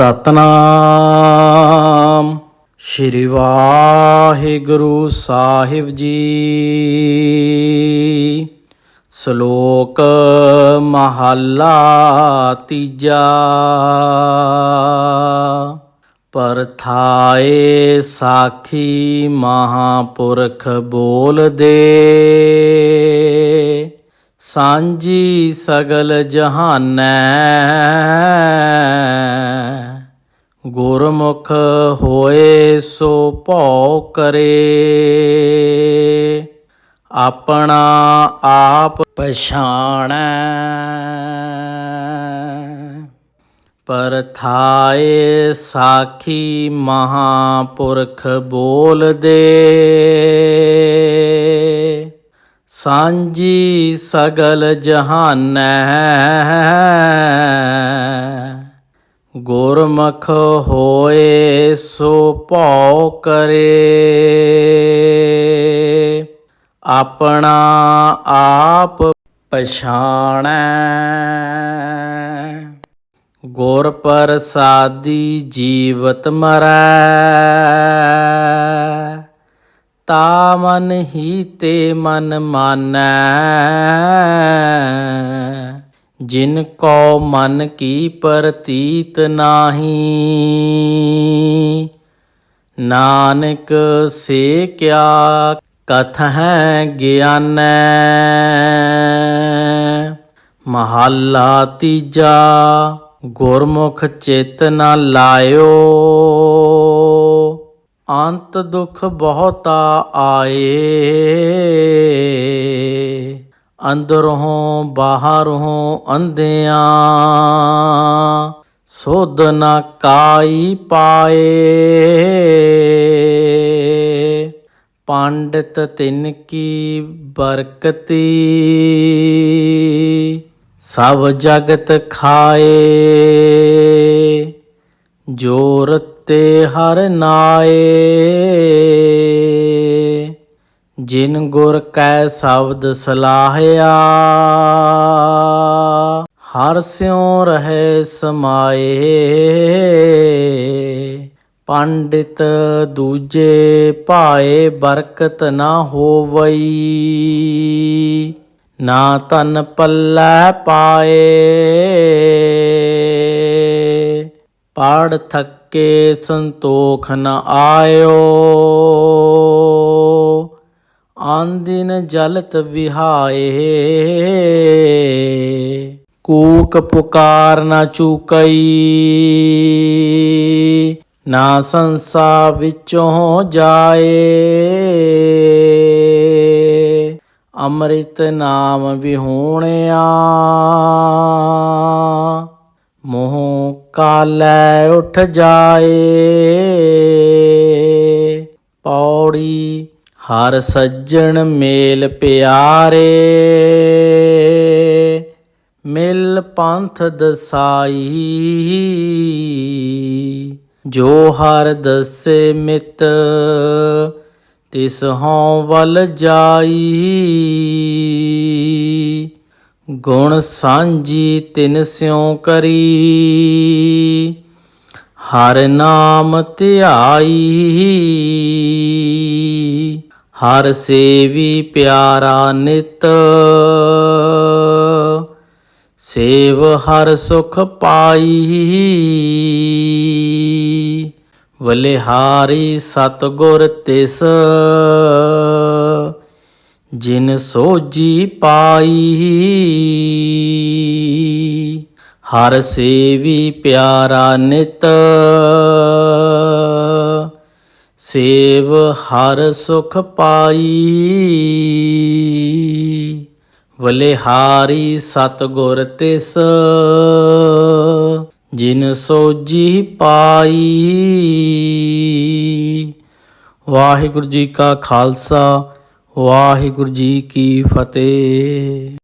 ਸਤਨਾਮ। ਸ਼੍ਰੀ ਵਾਹਿਗੁਰੂ ਸਾਹਿਬ ਜੀ। ਸ਼ਲੋਕ ਮਹੱਲਾ ਤੀਜਾ। ਪਰਥਾਏ ਸਾਖੀ ਮਹਾਪੁਰਖ ਬੋਲਦੇ। ਸਾਂਝੀ ਸਗਲ ਜਹਾਨੈ। ਗੁਰਮੁਖ ਹੋਏ ਸੋ ਭਉ ਕਰੇ। ਆਪਣਾ ਆਪ ਪਛਾਣੈ। ਪਰਥਾਏ ਸਾਖੀ ਮਹਾਪੁਰਖ ਬੋਲਦੇ। ਸਾਂਝੀ ਸਗਲ ਜਹਾਨੈ। ਗੁਰਮੁਖ ਹੋਏ ਸੋ ਭਉ ਕਰੇ। ਆਪਣਾ ਆਪ ਪਛਾਣੈ। ਗੁਰ ਪ੍ਰਸਾਦੀ ਜੀਵਤ ਮਰੈ। ਤਾ ਮਨ ਹੀ ਤੇ ਮਨ ਮਾਨੈ। ਜਿਨ ਕੋ ਮਨ ਕੀ ਪ੍ਰਤੀਤ ਨਾਹੀ ਨਾਨਕ ਸੇ ਕਿਆ ਕਥ ਹੈ ਗਿਆਨੈ ਮਹੱਲਾ ਤੀਜਾ ਗੁਰਮੁਖ ਚਿਤ ਨ ਲਾਇਓ ਅੰਤ ਦੁਖ ਬਹੁਤਾ ਆਏ ਅੰਦਰੋਂ ਬਾਹਰੋਂ ਅੰਧਿਆਂ, ਸੋਧ ਨ ਕਾਈ ਪਾਏ। ਪੰਡਿਤ ਤਿਨ ਕੀ ਬਰਕਤੀ, ਸਭ ਜਗਤ ਖਾਏ। ਜੋਰ ਤੇ ਹਰ ਨਾਏ। ਜਿਨ ਗੁਰ ਕੈ ਸ਼ਬਦ ਸਲਾਹਿਆ, ਹਰ ਸਿਉ ਰਹੇ ਸਮਾਏ। ਪੰਡਿਤ ਦੂਜੇ ਭਾਏ ਬਰਕਤ ਨਾ ਹੋਵਈ, ਨਾ ਤਨ ਪੱਲੇ ਪਾਏ। ਪੜ ਥੱਕੇ ਸੰਤੋਖ ਨ ਆਇਓ। ਆਂਦਿਨ ਜਲਤ ਵਿਹਾਏ। ਕੂਕ ਪੁਕਾਰ ਨਾ ਚੁਕਈ, ਨਾ ਸੰਸਾ ਵਿੱਚੋਂ ਜਾਏ। ਅੰਮ੍ਰਿਤ ਨਾਮ ਵਿਹੂਣਿਆ, ਮੋਹ ਕਾਲੈ ਉਠ ਜਾਏ। ਪੌੜੀ ਹਰ ਸੱਜਣ ਮੇਲ ਪਿਆਰੇ, ਮਿਲ ਪੰਥ ਦਸਾਈ। ਜੋ ਹਰ ਦਸੇ ਮਿਤ, ਤਿਸ ਹਉ ਵਲ ਜਾਈ। ਗੁਣ ਸਾਂਝੀ ਤਿਨ ਸਿਉ ਕਰੀ। ਹਰ ਨਾਮ ਧਿਆਈ। ਹਰ ਸੇਵੀ ਪਿਆਰਾ ਨਿਤ। ਸੇਵ ਹਰ ਸੁਖ ਪਾਈ। ਬਲਿਹਾਰੀ ਸਤਗੁਰ ਤਿਸ। ਜਿਨ ਸੋਜੀ ਪਾਈ। ਹਰ ਸੇਵੀ ਪਿਆਰਾ ਨਿਤ। ਸੇਵ ਹਰ ਸੁਖ ਪਾਈ। ਬਲਿਹਾਰੀ ਸਤਗੁਰ ਤਿਸ, ਜਿਨ ਸੋਜੀ ਪਾਈ। ਵਾਹਿਗੁਰੂ ਜੀ ਕਾ ਖਾਲਸਾ, ਵਾਹਿਗੁਰੂ ਜੀ ਕੀ ਫਤਿਹ।